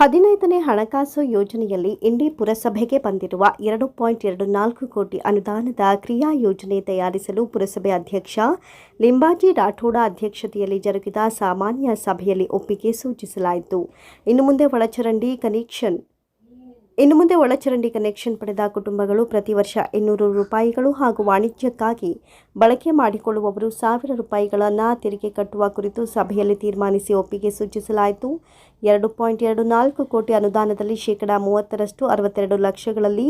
ಹದಿನೈದನೇ ಹಣಕಾಸು ಯೋಜನೆಯಲ್ಲಿ ಇಂಡಿ ಪುರಸಭೆಗೆ ಬಂದಿರುವ ಎರಡು ಪಾಯಿಂಟ್ ಎರಡು ನಾಲ್ಕು ಕೋಟಿ ಅನುದಾನದ ಕ್ರಿಯಾ ಯೋಜನೆ ತಯಾರಿಸಲು ಪುರಸಭೆ ಅಧ್ಯಕ್ಷ ಲಿಂಬಾಜಿ ರಾಠೋಡ ಅಧ್ಯಕ್ಷತೆಯಲ್ಲಿ ಜರುಗಿದ ಸಾಮಾನ್ಯ ಸಭೆಯಲ್ಲಿ ಒಪ್ಪಿಗೆ ಸೂಚಿಸಲಾಯಿತು. ಇನ್ನು ಮುಂದೆ ಒಳಚರಂಡಿ ಕನೆಕ್ಷನ್ ಇನ್ನು ಮುಂದೆ ಒಳಚರಂಡಿ ಕನೆಕ್ಷನ್ ಪಡೆದ ಕುಟುಂಬಗಳು ಪ್ರತಿ ವರ್ಷ ಇನ್ನೂರು ರೂಪಾಯಿಗಳು ಹಾಗೂ ವಾಣಿಜ್ಯಕ್ಕಾಗಿ ಬಳಕೆ ಮಾಡಿಕೊಳ್ಳುವವರು ಸಾವಿರ ರೂಪಾಯಿಗಳನ್ನು ತೆರಿಗೆ ಕಟ್ಟುವ ಕುರಿತು ಸಭೆಯಲ್ಲಿ ತೀರ್ಮಾನಿಸಿ ಒಪ್ಪಿಗೆ ಸೂಚಿಸಲಾಯಿತು. ಎರಡು ಪಾಯಿಂಟ್ ಎರಡು ನಾಲ್ಕು ಕೋಟಿ ಅನುದಾನದಲ್ಲಿ ಶೇಕಡಾ ಮೂವತ್ತರಷ್ಟು ಅರವತ್ತೆರಡು ಲಕ್ಷಗಳಲ್ಲಿ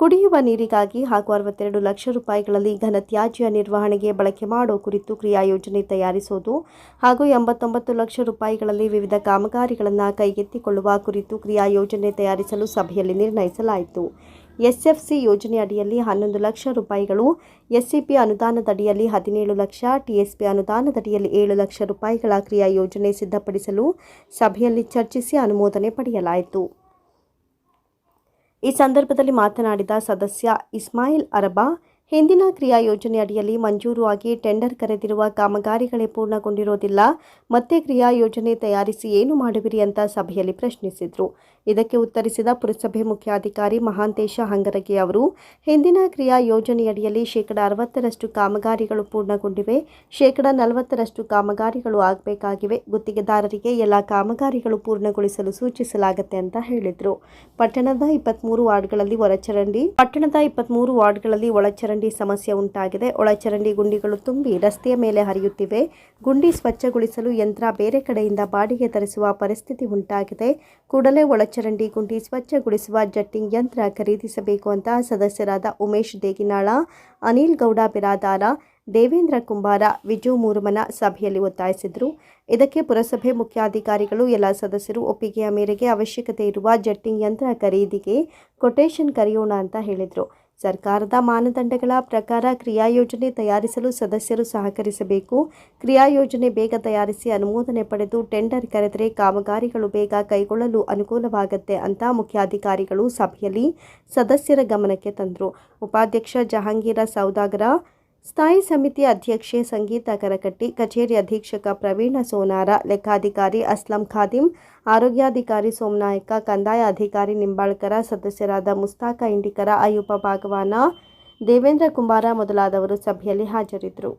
ಕುಡಿಯುವ ನೀರಿಗಾಗಿ ಹಾಗೂ ಅರವತ್ತೆರಡು ಲಕ್ಷ ರೂಪಾಯಿಗಳಲ್ಲಿ ಘನತ್ಯಾಜ್ಯ ನಿರ್ವಹಣೆಗೆ ಬಳಕೆ ಮಾಡೋ ಕುರಿತು ಕ್ರಿಯಾ ಯೋಜನೆ ತಯಾರಿಸುವುದು ಹಾಗೂ ಎಂಬತ್ತೊಂಬತ್ತು ಲಕ್ಷ ರೂಪಾಯಿಗಳಲ್ಲಿ ವಿವಿಧ ಕಾಮಗಾರಿಗಳನ್ನು ಕೈಗೆತ್ತಿಕೊಳ್ಳುವ ಕುರಿತು ಕ್ರಿಯಾ ಯೋಜನೆ ತಯಾರಿಸಲು ಸಭೆಯಲ್ಲಿ ನಿರ್ಣಯಿಸಲಾಯಿತು. ಎಸ್ಎಫ್ಸಿ ಯೋಜನೆ ಅಡಿಯಲ್ಲಿ ಹನ್ನೊಂದು ಲಕ್ಷ ರೂಪಾಯಿಗಳು, ಎಸ್ಸಿಪಿ ಅನುದಾನದಡಿಯಲ್ಲಿ ಹದಿನೇಳು ಲಕ್ಷ, ಟಿಎಸ್ಪಿ ಅನುದಾನದಡಿಯಲ್ಲಿ ಏಳು ಲಕ್ಷ ರೂಪಾಯಿಗಳ ಕ್ರಿಯಾ ಯೋಜನೆ ಸಿದ್ಧಪಡಿಸಲು ಸಭೆಯಲ್ಲಿ ಚರ್ಚಿಸಿ ಅನುಮೋದನೆ ಪಡೆಯಲಾಯಿತು. ಈ ಸಂದರ್ಭದಲ್ಲಿ ಮಾತನಾಡಿದ ಸದಸ್ಯ ಇಸ್ಮಾಯಿಲ್ ಅರಬಾ ಹಿಂದಿನ ಕ್ರಿಯಾ ಯೋಜನೆ ಅಡಿಯಲ್ಲಿ ಮಂಜೂರು ಆಗಿ ಟೆಂಡರ್ ಕರೆದಿರುವ ಕಾಮಗಾರಿಗಳೇ ಪೂರ್ಣಗೊಂಡಿರೋದಿಲ್ಲ. ಮತ್ತೆ ಕ್ರಿಯಾ ಯೋಜನೆ ತಯಾರಿಸಿ ಏನು ಮಾಡುವಿರಿ ಅಂತ ಸಭೆಯಲ್ಲಿ ಪ್ರಶ್ನಿಸಿದರು. ಇದಕ್ಕೆ ಉತ್ತರಿಸಿದ ಪುರಸಭೆ ಮುಖ್ಯಾಧಿಕಾರಿ ಮಹಾಂತೇಶ ಹಂಗರಗಿ ಅವರು, ಹಿಂದಿನ ಕ್ರಿಯಾ ಯೋಜನೆಯಡಿಯಲ್ಲಿ ಶೇಕಡ ಅರವತ್ತರಷ್ಟು ಕಾಮಗಾರಿಗಳು ಪೂರ್ಣಗೊಂಡಿವೆ. ಶೇಕಡ ನಲವತ್ತರಷ್ಟು ಕಾಮಗಾರಿಗಳು ಆಗಬೇಕಾಗಿವೆ. ಗುತ್ತಿಗೆದಾರರಿಗೆ ಎಲ್ಲ ಕಾಮಗಾರಿಗಳು ಪೂರ್ಣಗೊಳಿಸಲು ಸೂಚಿಸಲಾಗುತ್ತೆ ಅಂತ ಹೇಳಿದರು. ಪಟ್ಟಣದ ಇಪ್ಪತ್ತ್ಮೂರು ವಾರ್ಡ್ಗಳಲ್ಲಿ ಒಳಚರಂಡಿ, ಪಟ್ಟಣದ ಇಪ್ಪತ್ತ್ಮೂರು ವಾರ್ಡ್ಗಳಲ್ಲಿ ಒಳಚರಂಡಿ ಸಮಸ್ಯೆ ಉಂಟಾಗಿದೆ. ಒಳಚರಂಡಿ ಗುಂಡಿಗಳು ತುಂಬಿ ರಸ್ತೆಯ ಮೇಲೆ ಹರಿಯುತ್ತಿವೆ. ಗುಂಡಿ ಸ್ವಚ್ಛಗೊಳಿಸಲು ಯಂತ್ರ ಬೇರೆ ಕಡೆಯಿಂದ ಬಾಡಿಗೆ ತರಿಸುವ ಪರಿಸ್ಥಿತಿ ಉಂಟಾಗಿದೆ. ಕೂಡಲೇ ಒಳಚರಂಡಿ ಗುಂಡಿ ಸ್ವಚ್ಛಗೊಳಿಸುವ ಜಟ್ಟಿಂಗ್ ಯಂತ್ರ ಖರೀದಿಸಬೇಕು ಅಂತ ಸದಸ್ಯರಾದ ಉಮೇಶ್ ದೇಗಿನಾಳ, ಅನಿಲ್ ಗೌಡ ಬಿರಾದಾರ, ದೇವೇಂದ್ರ ಕುಂಬಾರ, ವಿಜು ಮೂರುಮನ ಸಭೆಯಲ್ಲಿ ಒತ್ತಾಯಿಸಿದರು. ಇದಕ್ಕೆ ಪುರಸಭೆ ಮುಖ್ಯಾಧಿಕಾರಿಗಳು, ಎಲ್ಲ ಸದಸ್ಯರು ಒಪ್ಪಿಗೆಯ ಮೇರೆಗೆ ಅವಶ್ಯಕತೆ ಇರುವ ಜಟ್ಟಿಂಗ್ ಯಂತ್ರ ಖರೀದಿಗೆ ಕೊಟೇಶನ್ ಕರೆಯೋಣ ಅಂತ ಹೇಳಿದರು. ಸರ್ಕಾರದ ಮಾನದಂಡಗಳ ಪ್ರಕಾರ ಕ್ರಿಯಾಯೋಜನೆ ತಯಾರಿಸಲು ಸದಸ್ಯರು ಸಹಕರಿಸಬೇಕು. ಕ್ರಿಯಾಯೋಜನೆ ಬೇಗ ತಯಾರಿಸಿ ಅನುಮೋದನೆ ಪಡೆದು ಟೆಂಡರ್ ಕರೆದರೆ ಕಾಮಗಾರಿಗಳು ಬೇಗ ಕೈಗೊಳ್ಳಲು ಅನುಕೂಲವಾಗುತ್ತೆ ಅಂತ ಮುಖ್ಯಾಧಿಕಾರಿಗಳು ಸಭೆಯಲ್ಲಿ ಸದಸ್ಯರ ಗಮನಕ್ಕೆ ತಂದರು. ಉಪಾಧ್ಯಕ್ಷ ಜಹಾಂಗೀರ ಸೌದಾಗರ ಸ್ಥಾಯಿ ಸಮಿತಿ ಅಧ್ಯಕ್ಷೆ ಸಂಗೀತ ಕರಕಟ್ಟಿ ಕಚೇರಿ ಅಧೀಕ್ಷಕ ಪ್ರವೀಣ ಸೋನಾರ ಲೆಕ್ಕಾಧಿಕಾರಿ ಅಸ್ಲಂ ಖಾದಿಂ ಆರೋಗ್ಯಾಧಿಕಾರಿ ಸೋಮನಾಯಕ ಕಂದಾಯ ಅಧಿಕಾರಿ ನಿಂಬಾಳ್ಕರ ಸದಸ್ಯರಾದ ಮುಸ್ತಾಕ ಇಂಡಿಕರ ಅಯ್ಯಪ್ಪ ಭಾಗವಾನ ದೇವೇಂದ್ರ ಕುಮಾರ ಮೊದಲಾದವರು ಸಭೆಯಲ್ಲಿ ಹಾಜರಿದ್ದರು.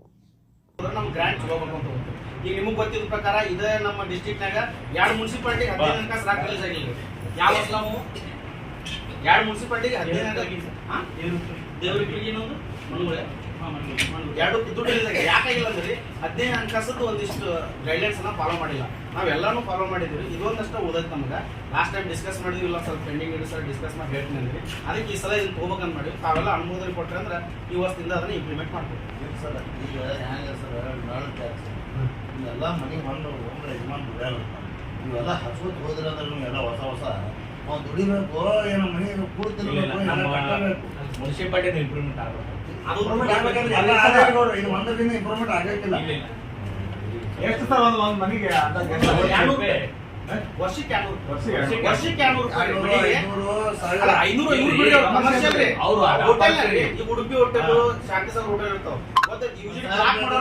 ಈಗ ನಿಮಗ್ ಗೊತ್ತಿದ್ದ ಪ್ರಕಾರ ಇದೇ ನಮ್ಮ ಡಿಸ್ಟ್ರಿಕ್ಟ್ನಾಗ ಎರಡು ಮುನ್ಸಿಪಾಲ್ಟಿ ಹದಿನೈದು ಹಣಕಾಸು ರಾಕ್ ರಿಲೀಸ್ ಆಗಿಲ್ಲ ಯಾವ ಅಸ್ಲಾಮು ಎರಡು ಮುನ್ಸಿಪಾಲ್ಟಿಗೆ ಹದಿನೈದು ಹಾ? ದೇವ್ರಿಗೆ ಇನ್ನೊಂದು? ಮಣ್ಣುಗಳೇ ಎರಡು ದುಡ್ಡು ರಿಲೀಸ್ ಆಗಿದೆ ಯಾಕಾಗಿಲ್ಲ ಅಂದ್ರೆ ಹದಿನೈದು ಹಣಕಾಸದ್ದು ಒಂದಿಷ್ಟು ಗೈಡ್ಲೈನ್ಸ್ ಅನ್ನ ಫಾಲೋ ಮಾಡಿಲ್ಲ. ನಾವೆಲ್ಲಾನು ಫಾಲೋ ಮಾಡಿದ್ವಿ ಇದೊಂದಷ್ಟು ಓದೈತೆ ನಮ್ಗೆ. ಲಾಸ್ಟ್ ಟೈಮ್ ಡಿಸ್ಕಸ್ ಮಾಡಿದ್ವಿ ಇಲ್ಲ ಸ್ವಲ್ಪ ಪೆಂಡಿಂಗ್ ಇಡೀ ಸರ್ ಡಿಸ್ಕಸ್ ಮಾಡಿ ಹೇಳ್ತೀನಿ ಅಂದ್ರೆ ಅದಕ್ಕೆ ಈ ಸಲ ಇದನ್ನ ಹೋಗ್ಬೇಕಂತ ಮಾಡಿ ತಾವೆಲ್ಲ ಅನುಮೋದನೆ ಕೊಟ್ಟರೆ ಅಂದ್ರೆ ಈ ವರ್ಷದಿಂದ ಅದನ್ನ ಇಂಪ್ಲಿಮೆಂಟ್ ಮಾಡ್ಬೇಕು ಸರ್ ಈಗ ಹೆಂಗೆ ಸರ್ ಇವೆಲ್ಲ ಮನೆ ಮಣ್ಣು ಒಮ್ಮೆ ಯಜಮಾನ್ ಇವೆಲ್ಲ ಹಚ್ಕೋತ ಹೋದ್ರೆ ಅಂದ್ರೆ ಎಲ್ಲ ಹೊಸ ಹೊಸ ಅವ್ನು ದುಡಿಬೇಕು ಏನೋ ಮನೆಗೆ ಕೂಡ್ತಿರ್ಬೇಕು ಮುನ್ಸಿಪಾಲಿಟಿ ಇಂಪ್ರೂವ್ಮೆಂಟ್ ಆಗಬೇಕು. ಅದು ಇಂಪ್ರೂವ್ಮೆಂಟ್ ಆಗ್ಬೇಕಂದ್ರೆ ಎಲ್ಲ ಅದೇ ನೋಡ್ರಿ ಇದು ಒಂದರಿಂದ ಇಂಪ್ರೂವ್ಮೆಂಟ್ ಆಗಕ್ಕಿಲ್ಲ. ಎಷ್ಟು ಸರ್ ಒಂದು ಒಂದು ಮನೆಗೆ ಅಂತ? ವರ್ಷಕ್ಕೆ ಐನೂರು ಬಿಡಿ ಅವ್ರು ರೀ. ಅವ್ರು ಹೋಟೆಲ್ ರೀ. Udupi hotel Shanti sir hotel ಇರ್ತಾವ ಮತ್ತೆ ಯೂಶಲಿ ಬ್ಲಾಕ್ ಮಾಡೋರು